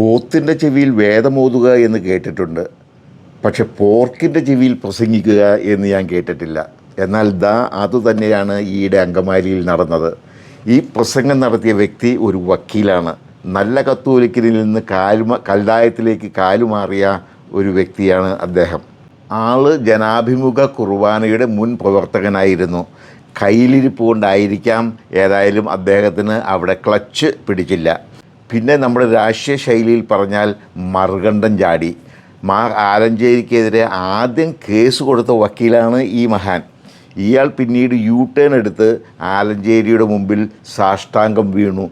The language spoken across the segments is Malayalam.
പോത്തിന്റെ ചെവിയിൽ വേദമോതുക എന്ന് കേട്ടിട്ടുണ്ട്. പക്ഷെ പോർക്കിന്റെ ചെവിയിൽ പ്രസംഗിക്കുക എന്ന് ഞാൻ കേട്ടിട്ടില്ല. എന്നാൽ ദാ അതുതന്നെയാണ് ഈയിടെ അങ്കമാലിയിൽ നടന്നത്. ഈ പ്രസംഗം നടത്തിയ വ്യക്തി ഒരു വക്കീലാണ്. നല്ല കത്തോലിക്കലിൽ നിന്ന് കാലുമ കല്ലായത്തിലേക്ക് കാലുമാറിയ ഒരു വ്യക്തിയാണ് അദ്ദേഹം. ആൾ ജനാഭിമുഖ കുർബാനയുടെ മുൻ പ്രവർത്തകനായിരുന്നു. കയ്യിലിരിപ്പ് കൊണ്ടായിരിക്കാം ഏതായാലും അദ്ദേഹത്തിന് അവിടെ ക്ലച്ച് പിടിച്ചില്ല. പിന്നെ നമ്മുടെ രാഷ്ട്രീയ ശൈലിയിൽ പറഞ്ഞാൽ മറുകണ്ഠം ചാടി. മാ ആലഞ്ചേരിക്കെതിരെ ആദ്യം കേസ് കൊടുത്ത വക്കീലാണ് ഈ മഹാൻ. ഇയാൾ പിന്നീട് യു ടേൺ എടുത്ത് ആലഞ്ചേരിയുടെ മുമ്പിൽ സാഷ്ടാംഗം വീണു.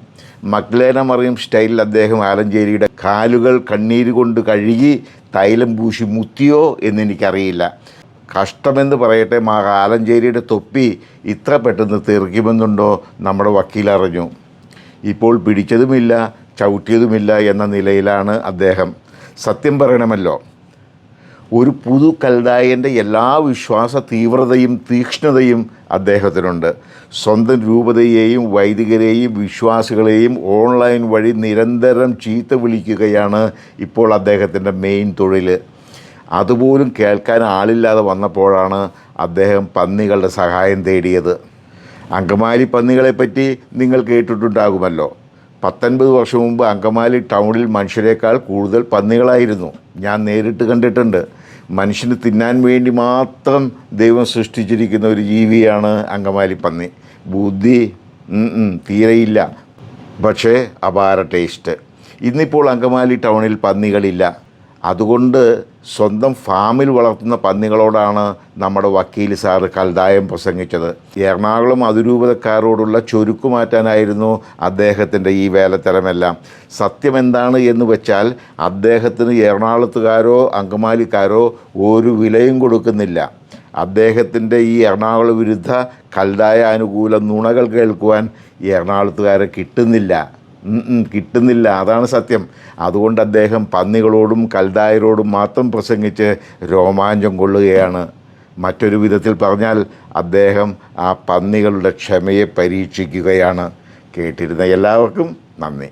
മക്ലേന മറിയം സ്റ്റൈലിൽ അദ്ദേഹം ആലഞ്ചേരിയുടെ കാലുകൾ കണ്ണീര് കൊണ്ട് കഴുകി തൈലം പൂശി മുത്തിയോ എന്നെനിക്കറിയില്ല. കഷ്ടമെന്ന് പറയട്ടെ മാ ആലഞ്ചേരിയുടെ തൊപ്പി ഇത്ര പെട്ടെന്ന് തീർക്കുമെന്നുണ്ടോ നമ്മുടെ വക്കീലറിഞ്ഞു. ഇപ്പോൾ പിടിച്ചതുമില്ല. ചവിട്ടിയതുമില്ല എന്ന നിലയിലാണ് അദ്ദേഹം. സത്യം പറയണമല്ലോ ഒരു പുതു കൽദായന്റെ എല്ലാ വിശ്വാസ തീവ്രതയും തീക്ഷ്ണതയും അദ്ദേഹത്തിനുണ്ട്. സ്വന്തം രൂപതയെയും വൈദികരെയും വിശ്വാസികളെയും ഓൺലൈൻ വഴി നിരന്തരം ചീത്ത വിളിക്കുകയാണ് ഇപ്പോൾ അദ്ദേഹത്തിന്റെ മെയിൻ തൊഴിൽ അതുപോലും കേൾക്കാൻ ആളില്ലാതെ വന്നപ്പോഴാണ് അദ്ദേഹം പന്നികളുടെ സഹായം തേടിയത്. അങ്കമാലി പന്നികളെപ്പറ്റി നിങ്ങൾ കേട്ടിട്ടുണ്ടാകുമല്ലോ. പത്തൊൻപത് വർഷം മുമ്പ് അങ്കമാലി ടൗണിൽ മനുഷ്യരെക്കാൾ കൂടുതൽ പന്നികളായിരുന്നു. ഞാൻ നേരിട്ട് കണ്ടിട്ടുണ്ട്. മനുഷ്യന് തിന്നാൻ വേണ്ടി മാത്രം ദൈവം സൃഷ്ടിച്ചിരിക്കുന്ന ഒരു ജീവിയാണ് അങ്കമാലി പന്നി. ബുദ്ധി തീരെയില്ല. പക്ഷേ അപാര ടേസ്റ്റ് ഇന്നിപ്പോൾ അങ്കമാലി ടൗണിൽ പന്നികളില്ല. അതുകൊണ്ട് സ്വന്തം ഫാമിൽ വളർത്തുന്ന പന്നികളോടാണ് നമ്മുടെ വക്കീൽ സാറ് കൽദായം പ്രസംഗിച്ചത്. എറണാകുളം അതിരൂപതക്കാരോടുള്ള ചുരുക്കുമാറ്റാനായിരുന്നു അദ്ദേഹത്തിന്റെ ഈ വേലത്തരമെല്ലാം. സത്യം എന്താണ് എന്ന് വെച്ചാൽ അദ്ദേഹത്തിന് എറണാകുളത്തുകാരോ അങ്കമാലിക്കാരോ ഒരു വിലയും കൊടുക്കുന്നില്ല. അദ്ദേഹത്തിന്റെ ഈ എറണാകുള വിരുദ്ധ കൽദായ അനുകൂല നുണകൾ കേൾക്കുവാൻ എറണാകുളത്തുകാരെ കിട്ടുന്നില്ല. കിട്ടുന്നില്ല. അതാണ് സത്യം. അതുകൊണ്ട് അദ്ദേഹം പന്നികളോടും കൽദായരോടും മാത്രം പ്രസംഗിച്ച് രോമാഞ്ചം കൊള്ളുകയാണ്. മറ്റൊരു വിധത്തിൽ പറഞ്ഞാൽ അദ്ദേഹം ആ പന്നികളുടെ ക്ഷമയെ പരീക്ഷിക്കുകയാണ്. കേട്ടിരുന്ന എല്ലാവർക്കും നന്ദി.